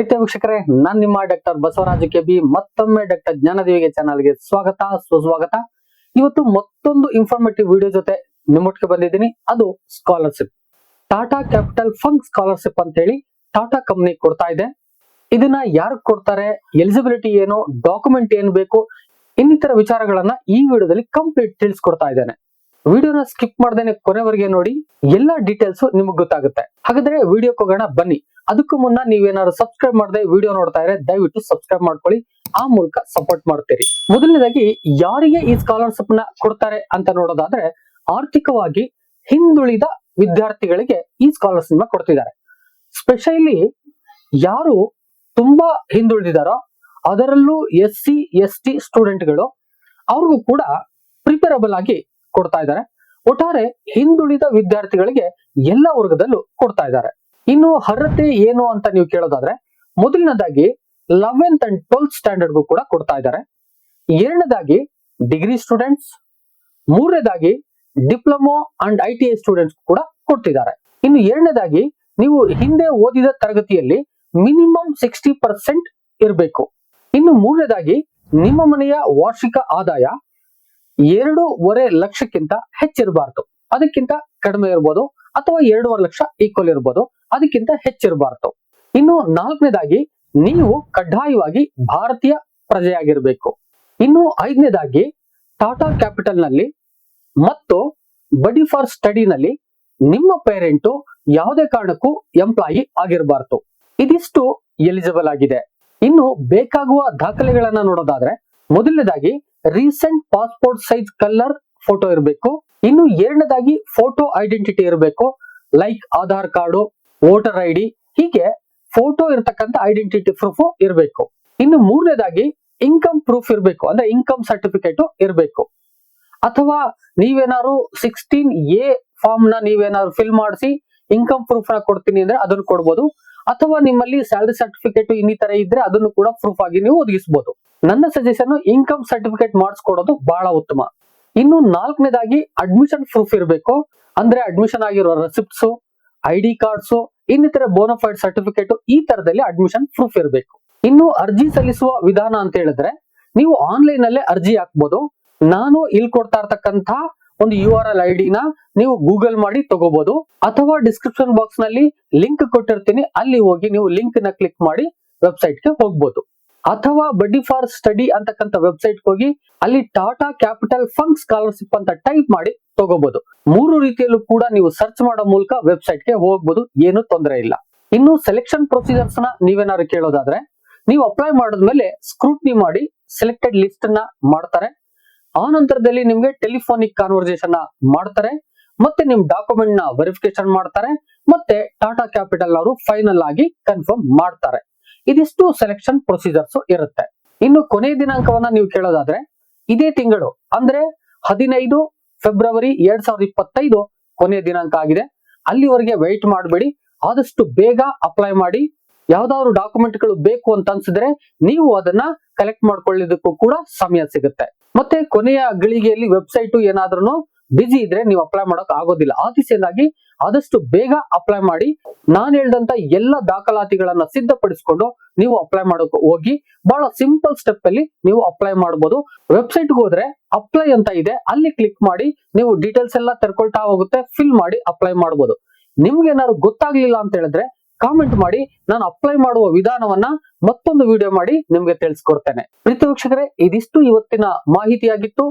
ಪ್ರೀತಿಯ ವೀಕ್ಷಕರೇ, ನಾನ್ ನಿಮ್ಮ ಡಾಕ್ಟರ್ ಬಸವರಾಜ ಕೆ ಬಿ, ಮತ್ತೊಮ್ಮೆ ಡಾಕ್ಟರ್ ಜ್ಞಾನದೇವಿಗೆ ಚಾನಲ್ಗೆ ಸ್ವಾಗತ, ಸುಸ್ವಾಗತ. ಇವತ್ತು ಮತ್ತೊಂದು ಇನ್ಫಾರ್ಮೇಟಿವ್ ವಿಡಿಯೋ ಜೊತೆ ನಿಮ್ಮೊಟ್ಟಿಗೆ ಬಂದಿದ್ದೀನಿ. ಅದು scholarship Tata capital fund scholarship ಅಂತ ಹೇಳಿ ಟಾಟಾ ಕಂಪ್ನಿ ಕೊಡ್ತಾ ಇದೆ. ಇದನ್ನ ಯಾರು ಕೊಡ್ತಾರೆ ಎಲಿಜಿಬಿಲಿಟಿ ಏನು ಡಾಕ್ಯುಮೆಂಟ್ ಏನ್ ಬೇಕು, ಇನ್ನಿತರ ವಿಚಾರಗಳನ್ನ ಈ ವಿಡಿಯೋದಲ್ಲಿ ಕಂಪ್ಲೀಟ್ ತಿಳಿಸ್ಕೊಡ್ತಾ ಇದ್ದೇನೆ. ವಿಡಿಯೋನ ಸ್ಕಿಪ್ ಮಾಡ್ದೇನೆ ಕೊನೆವರೆಗೆ ನೋಡಿ, ಎಲ್ಲಾ ಡೀಟೇಲ್ಸ್ ನಿಮಗೆ ಗೊತ್ತಾಗುತ್ತೆ. ಹಾಗಾದ್ರೆ ವಿಡಿಯೋಕ್ಕೆ ಹೋಗೋಣ, ಬನ್ನಿ. ಅದಕ್ಕೂ ಮುನ್ನ ನೀವೇನಾದ್ರು ಸಬ್ಸ್ಕ್ರೈಬ್ ಮಾಡದೆ ವಿಡಿಯೋ ನೋಡ್ತಾ ಇದ್ರೆ ದಯವಿಟ್ಟು ಸಬ್ಸ್ಕ್ರೈಬ್ ಮಾಡ್ಕೊಳ್ಳಿ. ಆ ಮೂಲಕ ಸಪೋರ್ಟ್ ಮಾಡ್ತೀರಿ. ಮೊದಲನೇದಾಗಿ ಯಾರಿಗೆ ಈ ಸ್ಕಾಲರ್ಶಿಪ್ನ ಕೊಡ್ತಾರೆ ಅಂತ ನೋಡೋದಾದ್ರೆ ಆರ್ಥಿಕವಾಗಿ ಹಿಂದುಳಿದ ವಿದ್ಯಾರ್ಥಿಗಳಿಗೆ ಈ ಸ್ಕಾಲರ್ಶಿಪ್ನ ಕೊಡ್ತಿದ್ದಾರೆ. ಸ್ಪೆಷಲಿ ಯಾರು ತುಂಬಾ ಹಿಂದುಳಿದಿದಾರೋ ಅದರಲ್ಲೂ ಎಸ್ ಸಿ ಎಸ್ ಟಿ ಸ್ಟೂಡೆಂಟ್ಗಳು ಅವ್ರಿಗೂ ಕೂಡ ಪ್ರಿಪೇರಬಲ್ ಆಗಿ ಕೊಡ್ತಾ ಇದ್ದಾರೆ. ಒಟ್ಟಾರೆ ಹಿಂದುಳಿದ ವಿದ್ಯಾರ್ಥಿಗಳಿಗೆ ಎಲ್ಲ ವರ್ಗದಲ್ಲೂ ಕೊಡ್ತಾ ಇದ್ದಾರೆ. ಇನ್ನು ಅರ್ಹತೆ ಏನು ಅಂತ ನೀವು ಕೇಳೋದಾದ್ರೆ, ಮೊದಲನೇದಾಗಿ ಲೆವೆಂತ್ ಅಂಡ್ ಟ್ವೆಲ್ತ್ ಸ್ಟ್ಯಾಂಡರ್ಡ್ಗೂ ಕೂಡ ಕೊಡ್ತಾ ಇದ್ದಾರೆ. ಎರಡನೇದಾಗಿ ಡಿಗ್ರಿ ಸ್ಟೂಡೆಂಟ್ಸ್ ಮೂರನೇದಾಗಿ diploma and I T I students ಕೂಡ ಕೊಡ್ತಿದ್ದಾರೆ. ಇನ್ನು ಎರಡನೇದಾಗಿ ನೀವು ಹಿಂದೆ ಓದಿದ ತರಗತಿಯಲ್ಲಿ ಮಿನಿಮಮ್ ಸಿಕ್ಸ್ಟಿ ಪರ್ಸೆಂಟ್ ಇರಬೇಕು. ಇನ್ನು ಮೂರನೇದಾಗಿ ನಿಮ್ಮ ಮನೆಯ ವಾರ್ಷಿಕ ಆದಾಯ ಎರಡೂವರೆ ಲಕ್ಷಕ್ಕಿಂತ ಹೆಚ್ಚಿರಬಾರ್ದು. ಅದಕ್ಕಿಂತ ಕಡಿಮೆ ಇರ್ಬೋದು ಅಥವಾ ಎರಡೂವರೆ ಲಕ್ಷ ಈಕ್ವಲ್ ಇರ್ಬೋದು. ಅದಕ್ಕಿಂತ ಹೆಚ್ಚಿರಬಾರ್ದು ಇನ್ನು ನಾಲ್ಕನೇದಾಗಿ, ನೀವು ಕಡ್ಡಾಯವಾಗಿ ಭಾರತೀಯ ಪ್ರಜೆಯಾಗಿರ್ಬೇಕು. ಇನ್ನು ಐದನೇದಾಗಿ, ಟಾಟಾ ಕ್ಯಾಪಿಟಲ್ನಲ್ಲಿ ಮತ್ತು ಬಡಿ ಫಾರ್ ಸ್ಟಡಿನಲ್ಲಿ ನಿಮ್ಮ ಪೇರೆಂಟು ಯಾವುದೇ ಕಾರಣಕ್ಕೂ ಎಂಪ್ಲಾಯಿ ಆಗಿರಬಾರ್ದು. ಇದಿಷ್ಟು ಎಲಿಜಿಬಲ್ ಆಗಿದೆ. ಇನ್ನು ಬೇಕಾಗುವ ದಾಖಲೆಗಳನ್ನ ನೋಡೋದಾದ್ರೆ, ಮೊದಲನೇದಾಗಿ recent passport size colour photo ಇರಬೇಕು. ಇನ್ನು ಎರಡನೇದಾಗಿ ಫೋಟೋ ಐಡೆಂಟಿಟಿ ಇರಬೇಕು like Aadhaar card voter I D ಹೀಗೆ ಫೋಟೋ ಇರತಕ್ಕಂತ ಐಡೆಂಟಿಟಿ ಪ್ರೂಫ್ ಇರಬೇಕು. ಇನ್ನು ಮೂರನೇದಾಗಿ ಇನ್ಕಮ್ ಪ್ರೂಫ್ ಇರಬೇಕು, ಅಂದ್ರೆ ಇನ್ಕಮ್ ಸರ್ಟಿಫಿಕೇಟ್ ಇರಬೇಕು. ಅಥವಾ ನೀವೇನಾದ್ರು ಸಿಕ್ಸ್ಟೀನ್ ಎ ಫಾರ್ಮ್ನ ನೀವೇನಾದ್ರು ಫಿಲ್ ಮಾಡಿಸಿ ಇನ್ಕಮ್ ಪ್ರೂಫ್ನ ಕೊಡ್ತೀನಿ ಅಂದ್ರೆ ಅದನ್ನು ಕೊಡ್ಬೋದು. ಅಥವಾ ನಿಮ್ಮಲ್ಲಿ ಸ್ಯಾಲರಿ ಸರ್ಟಿಫಿಕೇಟ್ ಇನ್ನಿತರ ಇದ್ರೆ ಅದನ್ನು ಕೂಡ ಪ್ರೂಫ್ ಆಗಿ ನೀವು ಒದಗಿಸಬಹುದು ನನ್ನ ಸಜೆಷನ್ ಇನ್ಕಮ್ ಸರ್ಟಿಫಿಕೇಟ್ ಮಾಡಿಸ್ಕೊಡೋದು ಬಹಳ ಉತ್ತಮ. ಇನ್ನು ನಾಲ್ಕನೇದಾಗಿ ಅಡ್ಮಿಷನ್ ಪ್ರೂಫ್ ಇರಬೇಕು. ಅಂದ್ರೆ ಅಡ್ಮಿಷನ್ ಆಗಿರೋ ರೆಸಿಪ್ಟ್ಸ್ ಐ ಡಿ ಕಾರ್ಡ್ಸ್ ಇನ್ನಿತರ ಬೋನಫೈಡ್ ಸರ್ಟಿಫಿಕೇಟ್ ಈ ತರದಲ್ಲಿ ಅಡ್ಮಿಷನ್ ಪ್ರೂಫ್ ಇರಬೇಕು. ಇನ್ನು ಅರ್ಜಿ ಸಲ್ಲಿಸುವ ವಿಧಾನ ಅಂತ ಹೇಳಿದ್ರೆ, ನೀವು ಆನ್ಲೈನ್ ಅಲ್ಲೇ ಅರ್ಜಿ ಹಾಕ್ಬೋದು. ನಾನು ಇಲ್ಲಿ ಕೊಡ್ತಾ ಇರ್ತಕ್ಕಂತ ಒಂದು ಯು ಆರ್ ಎಲ್ ಐ ನ ನೀವು ಗೂಗಲ್ ಮಾಡಿ ತಗೋಬಹುದು ಅಥವಾ ಡಿಸ್ಕ್ರಿಪ್ಷನ್ ಬಾಕ್ಸ್ನಲ್ಲಿ ಲಿಂಕ್ ಕೊಟ್ಟಿರ್ತೀನಿ. ಅಲ್ಲಿ ಹೋಗಿ ನೀವು ಲಿಂಕ್ನ ಕ್ಲಿಕ್ ಮಾಡಿ ವೆಬ್ಸೈಟ್ಗೆ ಹೋಗ್ಬೋದು. ಅಥವಾ ಬಡ್ಡಿ ಫಾರ್ ಸ್ಟಡಿ ಅಂತಕ್ಕಂಥ ವೆಬ್ಸೈಟ್ ಹೋಗಿ, ಅಲ್ಲಿ ಟಾಟಾ ಕ್ಯಾಪಿಟಲ್ ಫಂಡ್ ಸ್ಕಾಲರ್ಶಿಪ್ ಅಂತ ಟೈಪ್ ಮಾಡಿ ತಗೋಬಹುದು ಮೂರು ರೀತಿಯಲ್ಲೂ ಕೂಡ ನೀವು ಸರ್ಚ್ ಮಾಡೋ ಮೂಲಕ ವೆಬ್ಸೈಟ್ಗೆ ಹೋಗ್ಬೋದು, ಏನು ತೊಂದರೆ ಇಲ್ಲ. ಇನ್ನು ಸೆಲೆಕ್ಷನ್ ಪ್ರೊಸೀಜರ್ಸ್ನ ನೀವೇನಾದ್ರು ಕೇಳೋದಾದ್ರೆ, ನೀವು ಅಪ್ಲೈ ಮಾಡಿದ್ಮೇಲೆ ಸ್ಕ್ರೂಟ್ನಿ ಮಾಡಿ ಸೆಲೆಕ್ಟೆಡ್ ಲಿಸ್ಟ್ನ ಮಾಡ್ತಾರೆ. ಆ ನಂತರದಲ್ಲಿ ನಿಮ್ಗೆ ಟೆಲಿಫೋನಿಕ್ ಕಾನ್ವರ್ಸೇಷನ್ ಮಾಡ್ತಾರೆ. ಮತ್ತೆ ನಿಮ್ ಡಾಕ್ಯುಮೆಂಟ್ನ ವೆರಿಫಿಕೇಶನ್ ಮಾಡ್ತಾರೆ. ಮತ್ತೆ ಟಾಟಾ ಕ್ಯಾಪಿಟಲ್ ಅವರು ಫೈನಲ್ ಆಗಿ ಕನ್ಫರ್ಮ್ ಮಾಡ್ತಾರೆ. ಇದಿಷ್ಟು ಸೆಲೆಕ್ಷನ್ ಪ್ರೊಸೀಜರ್ಸ್ ಇರುತ್ತೆ. ಇನ್ನು ಕೊನೆ ದಿನಾಂಕವನ್ನ ನೀವು ಕೇಳೋದಾದ್ರೆ, ಇದೇ ತಿಂಗಳು, ಅಂದ್ರೆ ಹದಿನೈದು ಫೆಬ್ರವರಿ ಎರಡ್ ಸಾವಿರದ ಇಪ್ಪತ್ತೈದು ಕೊನೆ ದಿನಾಂಕ ಆಗಿದೆ. ಅಲ್ಲಿವರೆಗೆ ವೆಯ್ಟ್ ಮಾಡಬೇಡಿ. ಆದಷ್ಟು ಬೇಗ ಅಪ್ಲೈ ಮಾಡಿ. ಯಾವ್ದಾದ್ರು ಡಾಕ್ಯುಮೆಂಟ್ಗಳು ಬೇಕು ಅಂತ ಅನ್ಸಿದ್ರೆ ನೀವು ಅದನ್ನ ಕಲೆಕ್ಟ್ ಮಾಡ್ಕೊಳ್ಳೋದಕ್ಕೂ ಕೂಡ ಸಮಯ ಸಿಗುತ್ತೆ. ಮತ್ತೆ ಕೊನೆಯ ಗಳಿಗೆಯಲ್ಲಿ ವೆಬ್ಸೈಟ್ ಏನಾದ್ರೂ ಬಿಸಿ ಇದ್ರೆ ನೀವು ಅಪ್ಲೈ ಮಾಡಕ್ ಆಗೋದಿಲ್ಲ. ಆ ದಿಸೆಯಿಂದಾಗಿ ಆದಷ್ಟು ಬೇಗ ಅಪ್ಲೈ ಮಾಡಿ, ನಾನು ಹೇಳ್ದಂತ ಎಲ್ಲ ದಾಖಲಾತಿಗಳನ್ನ ಸಿದ್ಧಪಡಿಸಿಕೊಂಡು ನೀವು ಅಪ್ಲೈ ಮಾಡೋಕೆ ಹೋಗಿ, ಬಹಳ ಸಿಂಪಲ್ ಸ್ಟೆಪ್ ಅಲ್ಲಿ ನೀವು ಅಪ್ಲೈ ಮಾಡಬಹುದು ವೆಬ್ಸೈಟ್ ಹೋದ್ರೆ ಅಪ್ಲೈ ಅಂತ ಇದೆ. ಅಲ್ಲಿ ಕ್ಲಿಕ್ ಮಾಡಿ, ನೀವು ಡೀಟೇಲ್ಸ್ ಎಲ್ಲ ತೆರ್ಕೊಳ್ತಾ ಹೋಗುತ್ತೆ ಫಿಲ್ ಮಾಡಿ ಅಪ್ಲೈ ಮಾಡಬಹುದು ನಿಮ್ಗೆ ಏನಾದ್ರು ಗೊತ್ತಾಗ್ಲಿಲ್ಲ ಅಂತ ಹೇಳಿದ್ರೆ ಕಾಮೆಂಟ್ ಮಾಡಿ, ನಾನು ಅಪ್ಲೈ ಮಾಡುವ ವಿಧಾನವನ್ನ ಮತ್ತೊಂದು ವಿಡಿಯೋ ಮಾಡಿ ನಿಮ್ಗೆ ತಿಳಿಸ್ಕೊಡ್ತೇನೆ. ಪ್ರೀತಿ ವೀಕ್ಷಕರೇ, ಇದಿಷ್ಟು ಇವತ್ತಿನ ಮಾಹಿತಿಯಾಗಿತ್ತು.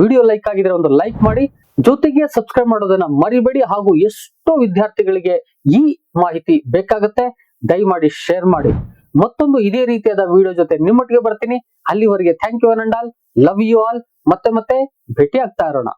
ವಿಡಿಯೋ ಲೈಕ್ ಆಗಿದ್ರೆ ಒಂದು ಲೈಕ್ ಮಾಡಿ. ಜೊತೆಗೆ ಸಬ್ಸ್ಕ್ರೈಬ್ ಮಾಡೋದನ್ನ ಮರಿಬೇಡಿ ಹಾಗೂ ಎಷ್ಟೋ ವಿದ್ಯಾರ್ಥಿಗಳಿಗೆ ಈ ಮಾಹಿತಿ ಬೇಕಾಗುತ್ತೆ. ದಯಮಾಡಿ ಶೇರ್ ಮಾಡಿ. ಮತ್ತೊಂದು ಇದೇ ರೀತಿಯಾದ ವಿಡಿಯೋ ಜೊತೆ ನಿಮ್ಮೊಟ್ಟಿಗೆ ಬರ್ತೀನಿ. ಅಲ್ಲಿವರೆಗೆ ಥ್ಯಾಂಕ್ ಯು ಅನಂಡಾಲ್. ಲವ್ ಯು ಆಲ್ ಮತ್ತೆ ಮತ್ತೆ ಭೇಟಿ ಆಗ್ತಾ ಇರೋಣ.